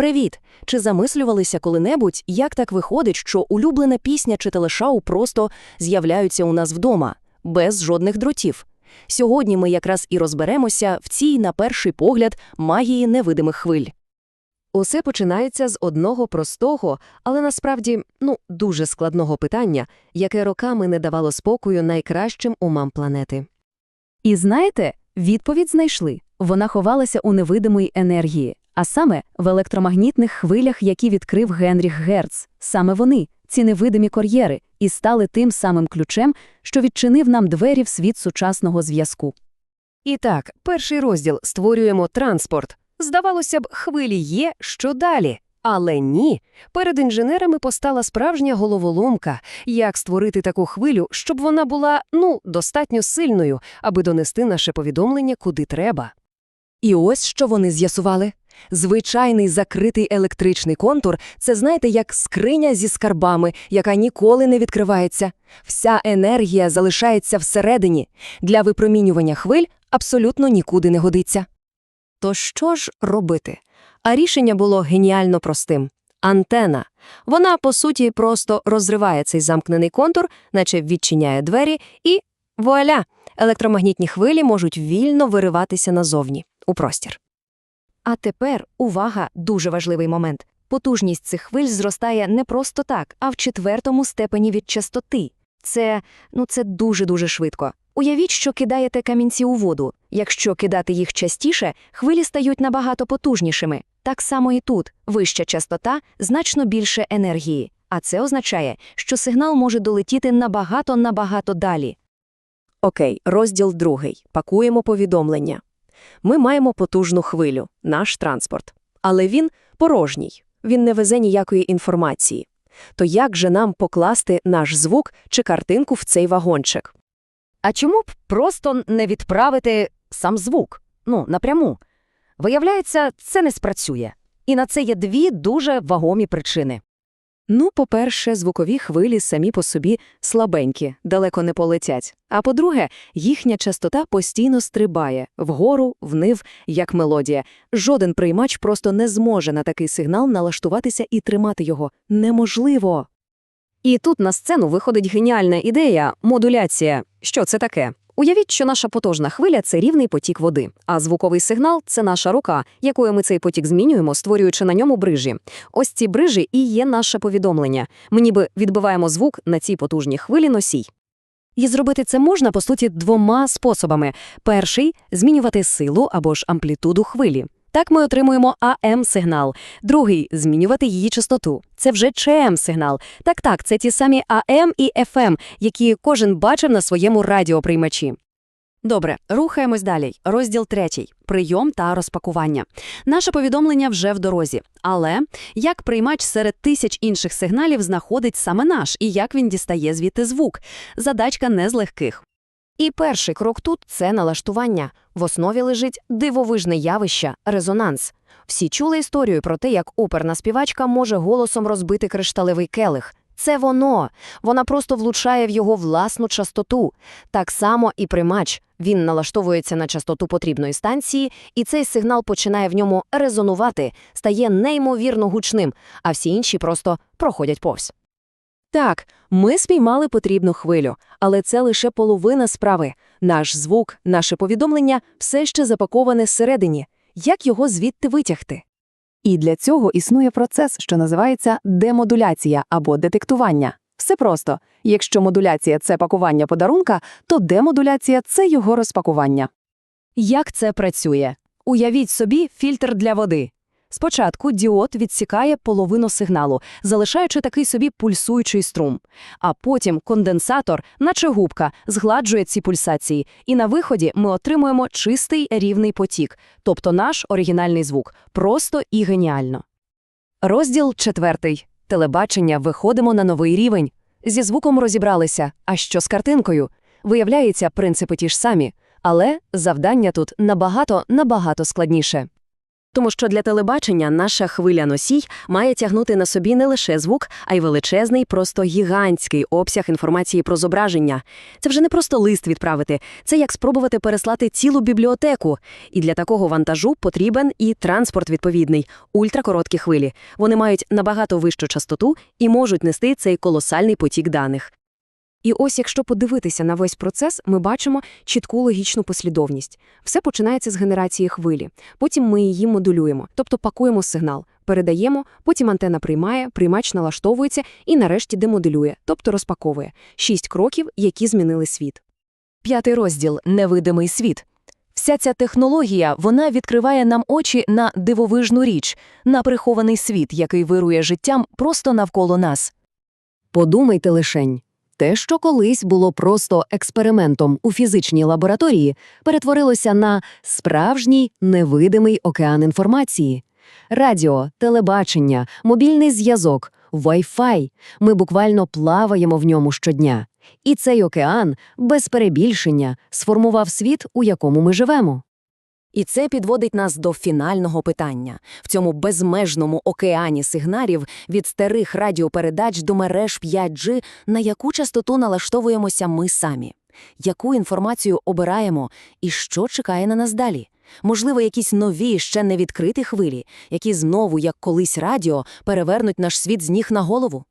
Привіт! Чи замислювалися коли-небудь, як так виходить, що улюблена пісня чи телешоу просто з'являються у нас вдома, без жодних дротів? Сьогодні ми якраз і розберемося в цій, на перший погляд, магії невидимих хвиль. Усе починається з одного простого, але насправді ну дуже складного питання, яке роками не давало спокою найкращим умам планети. І знаєте, відповідь знайшли. Вона ховалася у невидимої енергії, а саме в електромагнітних хвилях, які відкрив Генріх Герц. Саме вони, ці невидимі кур'єри, і стали тим самим ключем, що відчинив нам двері в світ сучасного зв'язку. І так, перший розділ створюємо транспорт. Здавалося б, хвилі є, що далі. Але ні. Перед інженерами постала справжня головоломка, як створити таку хвилю, щоб вона була, ну, достатньо сильною, аби донести наше повідомлення куди треба. І ось що вони з'ясували. Звичайний закритий електричний контур – це, знаєте, як скриня зі скарбами, яка ніколи не відкривається. Вся енергія залишається всередині. Для випромінювання хвиль абсолютно нікуди не годиться. То що ж робити? А рішення було геніально простим. Антена. Вона, по суті, просто розриває цей замкнений контур, наче відчиняє двері, і вуаля! Електромагнітні хвилі можуть вільно вириватися назовні, у простір. А тепер, увага, дуже важливий момент. Потужність цих хвиль зростає не просто так, а в четвертому степені від частоти. Це, ну, це дуже-дуже швидко. Уявіть, що кидаєте камінці у воду. Якщо кидати їх частіше, хвилі стають набагато потужнішими. Так само і тут вища частота, значно більше енергії. А це означає, що сигнал може долетіти набагато-набагато далі. Окей, розділ другий. Пакуємо повідомлення. Ми маємо потужну хвилю, наш транспорт. Але він порожній, він не везе ніякої інформації. То як же нам покласти наш звук чи картинку в цей вагончик? А чому б просто не відправити сам звук? Ну, напряму. Виявляється, це не спрацює. І на це є дві дуже вагомі причини. Ну, по-перше, звукові хвилі самі по собі слабенькі, далеко не полетять. А по-друге, їхня частота постійно стрибає вгору, внив, як мелодія. Жоден приймач просто не зможе на такий сигнал налаштуватися і тримати його. Неможливо. І тут на сцену виходить геніальна ідея – модуляція. Що це таке? Уявіть, що наша потужна хвиля – це рівний потік води, а звуковий сигнал – це наша рука, якою ми цей потік змінюємо, створюючи на ньому брижі. Ось ці брижі і є наше повідомлення. Ми ніби відбиваємо звук на цій потужній хвилі носій. І зробити це можна, по суті, двома способами. Перший – змінювати силу або ж амплітуду хвилі. Так ми отримуємо АМ-сигнал. Другий – змінювати її частоту. Це вже ЧМ-сигнал. Так-так, це ті самі АМ і ФМ, які кожен бачив на своєму радіоприймачі. Добре, рухаємось далі. Розділ третій. Прийом та розпакування. Наше повідомлення вже в дорозі. Але як приймач серед тисяч інших сигналів знаходить саме наш і як він дістає звідти звук? Задачка не з легких. І перший крок тут – це налаштування. В основі лежить дивовижне явище – резонанс. Всі чули історію про те, як оперна співачка може голосом розбити кришталевий келих. Це воно. Вона просто влучає в його власну частоту. Так само і примач. Він налаштовується на частоту потрібної станції, і цей сигнал починає в ньому резонувати, стає неймовірно гучним, а всі інші просто проходять повз. Так, ми спіймали потрібну хвилю, але це лише половина справи. Наш звук, наше повідомлення все ще запаковане зсередині. Як його звідти витягти? І для цього існує процес, що називається демодуляція або детектування. Все просто. Якщо модуляція це пакування подарунка, то демодуляція це його розпакування. Як це працює? Уявіть собі фільтр для води. Спочатку діод відсікає половину сигналу, залишаючи такий собі пульсуючий струм. А потім конденсатор, наче губка, згладжує ці пульсації, і на виході ми отримуємо чистий рівний потік, тобто наш оригінальний звук. Просто і геніально. Розділ четвертий. Телебачення виходимо на новий рівень. Зі звуком розібралися. А що з картинкою? Виявляється, принципи ті ж самі, але завдання тут набагато набагато складніше. Тому що для телебачення наша хвиля-носій має тягнути на собі не лише звук, а й величезний, просто гігантський обсяг інформації про зображення. Це вже не просто лист відправити, це як спробувати переслати цілу бібліотеку. І для такого вантажу потрібен і транспорт відповідний, ультракороткі хвилі. Вони мають набагато вищу частоту і можуть нести цей колосальний потік даних. І ось якщо подивитися на весь процес, ми бачимо чітку логічну послідовність. Все починається з генерації хвилі. Потім ми її модулюємо, тобто пакуємо сигнал, передаємо, потім антена приймає, приймач налаштовується і нарешті демоделює, тобто розпаковує. Шість кроків, які змінили світ. П'ятий розділ «Невидимий світ». Вся ця технологія, вона відкриває нам очі на дивовижну річ, на прихований світ, який вирує життям просто навколо нас. Подумайте лишень. Те, що колись було просто експериментом у фізичній лабораторії, перетворилося на справжній невидимий океан інформації. Радіо, телебачення, мобільний зв'язок, Wi-Fi. Ми буквально плаваємо в ньому щодня. І цей океан, без перебільшення, сформував світ, у якому ми живемо. І це підводить нас до фінального питання. В цьому безмежному океані сигналів від старих радіопередач до мереж 5G, на яку частоту налаштовуємося ми самі? Яку інформацію обираємо і що чекає на нас далі? Можливо, якісь нові, ще не відкриті хвилі, які знову, як колись радіо, перевернуть наш світ з ніг на голову?